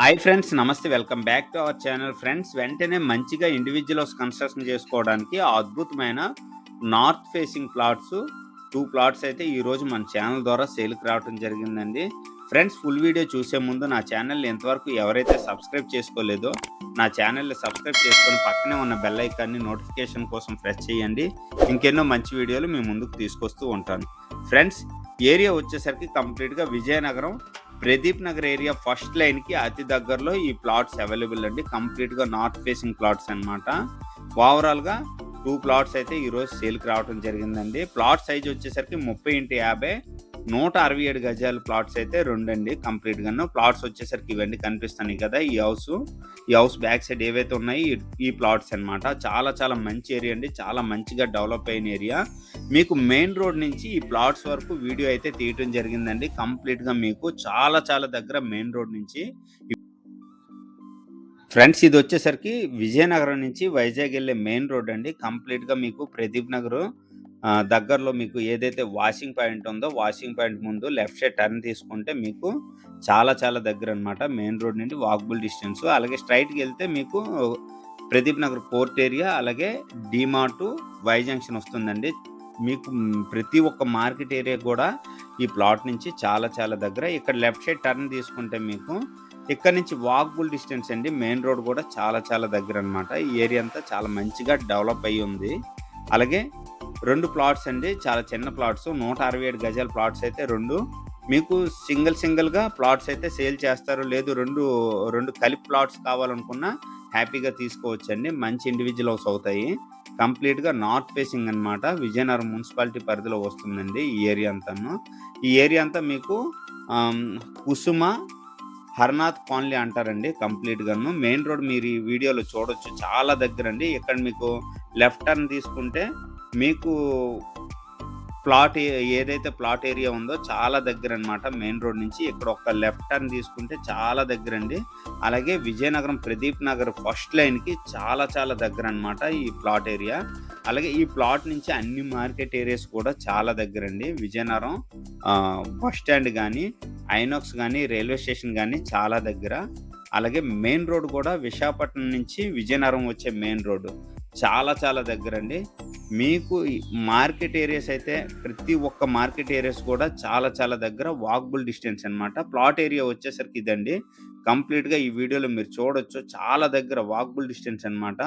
Hi friends నమస్తే welcome back to our channel friends వెంటనే మంచిగా ఇండివిజువల్స్ కన్స్ట్రక్షన్ చేసుకోవడానికి అద్భుతమైన north facing plots two plots అయితే ఈరోజు మన ఛానల్ ద్వారా సేల్కి రావడం జరిగిందండి. ఫ్రెండ్స్ ఫుల్ వీడియో చూసే ముందు నా ఛానల్ ఎంతవరకు ఎవరైతే సబ్స్క్రైబ్ చేసుకోలేదో నా ఛానల్ని సబ్స్క్రైబ్ చేసుకొని పక్కనే ఉన్న బెల్ ఐకాన్ని నోటిఫికేషన్ కోసం ప్రెస్ చేయండి. ఇంకెన్నో మంచి వీడియోలు మీ ముందుకు తీసుకొస్తూ ఉంటాను. ఫ్రెండ్స్ ఏరియా వచ్చేసరికి కంప్లీట్గా విజయనగరం ప్రదీప్ నగర్ ఏరియా ఫస్ట్ లైన్కి అతి దగ్గరలో ఈ ప్లాట్స్ అవైలబుల్ అండి. కంప్లీట్గా నార్త్ ఫేసింగ్ ప్లాట్స్ అనమాట ఓవరాల్గా టూ ప్లాట్స్ అయితే ఈ రోజు సేల్కి రావడం జరిగిందండి. ప్లాట్ సైజ్ వచ్చేసరికి ముప్పై ఇంటి యాభై నూట అరవై ఏడు గజాల ప్లాట్స్ అయితే రెండండి కంప్లీట్ గాను. ప్లాట్స్ వచ్చేసరికి ఇవన్నీ కనిపిస్తున్నాయి కదా ఈ హౌస్ ఈ హౌస్ బ్యాక్ సైడ్ ఏవైతే ఉన్నాయి ఈ- ప్లాట్స్ అన్నమాట. చాలా చాలా మంచి ఏరియా అండి. చాలా మంచిగా డెవలప్ అయిన ఏరియా మీకు మెయిన్ రోడ్ నుంచి ఈ ప్లాట్స్ వరకు వీడియో అయితే తీయటం జరిగిందండి. కంప్లీట్గా మీకు చాలా చాలా దగ్గర మెయిన్ రోడ్ నుంచి ఫ్రెండ్స్ ఇది వచ్చేసరికి విజయనగరం నుంచి వైజాగ్ వెళ్ళే మెయిన్ రోడ్ అండి. కంప్లీట్గా మీకు ప్రదీప్ నగర్ దగ్గరలో మీకు ఏదైతే వాషింగ్ పాయింట్ ఉందో వాషింగ్ పాయింట్ ముందు లెఫ్ట్ సైడ్ టర్న్ తీసుకుంటే మీకు చాలా చాలా దగ్గర అనమాట మెయిన్ రోడ్ నుండి వాకబుల్ డిస్టెన్స్ అలాగే స్ట్రైట్కి వెళ్తే మీకు ప్రదీప్ నగర్ పోర్ట్ ఏరియా అలాగే డిమార్టు వై జంక్షన్ వస్తుందండి. మీకు ప్రతి ఒక్క మార్కెట్ ఏరియా కూడా ఈ ప్లాట్ నుంచి చాలా చాలా దగ్గర. ఇక్కడ లెఫ్ట్ సైడ్ టర్న్ తీసుకుంటే మీకు ఇక్కడ నుంచి వాకబుల్ డిస్టెన్స్ అండి. మెయిన్ రోడ్ కూడా చాలా చాలా దగ్గర అనమాట ఈ ఏరియా అంతా చాలా మంచిగా డెవలప్ అయ్యి ఉంది. అలాగే రెండు ప్లాట్స్ అండి. చాలా చిన్న ప్లాట్స్ నూట అరవై ఏడు గజాల ప్లాట్స్ అయితే రెండు. మీకు సింగిల్ సింగిల్గా ప్లాట్స్ అయితే సేల్ చేస్తారు లేదు రెండు రెండు కలిపి ప్లాట్స్ కావాలనుకున్నా హ్యాపీగా తీసుకోవచ్చండి. మంచి ఇండివిజువల్ హౌస్ అవుతాయి కంప్లీట్గా నార్త్ ఫేసింగ్ అన్నమాట. విజయనగరం మున్సిపాలిటీ పరిధిలో వస్తుందండి ఈ ఏరియా అంతాను. ఈ ఏరియా అంతా మీకు కుసుమ హర్నాథ్ కాలనీ అంటారండి కంప్లీట్గాను మెయిన్ రోడ్ మీరు ఈ వీడియోలో చూడొచ్చు. చాలా దగ్గర అండి ఇక్కడ మీకు లెఫ్ట్ టర్న్ తీసుకుంటే మీకు ప్లాట్ ఏదైతే ప్లాట్ ఏరియా ఉందో చాలా దగ్గర అనమాట మెయిన్ రోడ్ నుంచి ఇక్కడ ఒక లెఫ్ట్ టర్న్ తీసుకుంటే చాలా దగ్గర అండి అలాగే విజయనగరం ప్రదీప్ నగర్ ఫస్ట్ లైన్కి చాలా చాలా దగ్గర అనమాట ఈ ప్లాట్ ఏరియా. అలాగే ఈ ప్లాట్ నుంచి అన్ని మార్కెట్ ఏరియాస్ కూడా చాలా దగ్గర అండి విజయనగరం బస్ స్టాండ్ కానీ ఐనాక్స్ కానీ రైల్వే స్టేషన్ కానీ చాలా దగ్గర. అలాగే మెయిన్ రోడ్ కూడా విశాఖపట్నం నుంచి విజయనగరం వచ్చే మెయిన్ రోడ్డు. చాలా చాలా దగ్గర అండి మీకు మార్కెట్ ఏరియాస్ అయితే ప్రతి ఒక్క మార్కెట్ ఏరియాస్ కూడా చాలా చాలా దగ్గర వాకబుల్ డిస్టెన్స్ అనమాట ప్లాట్ ఏరియా వచ్చేసరికి ఇదండి. కంప్లీట్గా ఈ వీడియోలో మీరు చూడొచ్చు. చాలా దగ్గర వాకబుల్ డిస్టెన్స్ అనమాట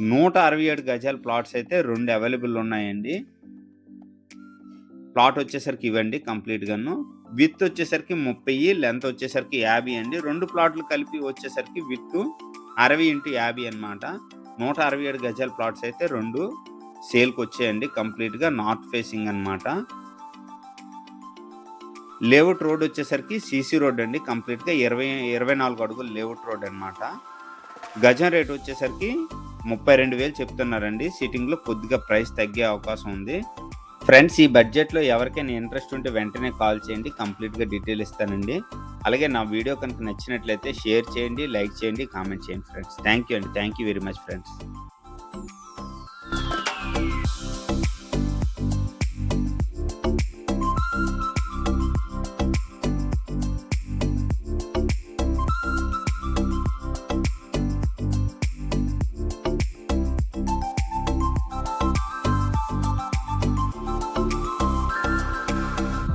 నూట అరవై ఏడు గజాల ప్లాట్స్ అయితే రెండు అవైలబుల్ ఉన్నాయండి. ప్లాట్ వచ్చేసరికి ఇవ్వండి కంప్లీట్గాను. విత్ వచ్చేసరికి ముప్పై లెంత్ వచ్చేసరికి యాభై అండి. రెండు ప్లాట్లు కలిపి వచ్చేసరికి విత్ అరవై ఇంటూ యాభై అన్నమాట. నూట అరవై ఏడు గజాల ప్లాట్స్ అయితే రెండు సేల్కి వచ్చేయండి కంప్లీట్గా నార్త్ ఫేసింగ్ అన్నమాట. లేఅవుట్ రోడ్ వచ్చేసరికి సీసీ రోడ్ అండి. కంప్లీట్గా ఇరవై ఇరవై నాలుగు అడుగులు లేఅవుట్ రోడ్ అన్నమాట. గజం రేట్ వచ్చేసరికి ముప్పై రెండు వేలు చెప్తున్నారండి. సిట్టింగ్లో కొద్దిగా ప్రైస్ తగ్గే అవకాశం ఉంది. ఫ్రెండ్స్ ఈ బడ్జెట్లో ఎవరికైనా ఇంట్రెస్ట్ ఉంటే వెంటనే కాల్ చేయండి. కంప్లీట్గా డీటెయిల్ ఇస్తానండి. అలాగే నా వీడియో కనుక నచ్చినట్లయితే షేర్ చేయండి లైక్ చేయండి కామెంట్ చేయండి ఫ్రెండ్స్. థ్యాంక్ యూ అండి. Thank you very much friends. you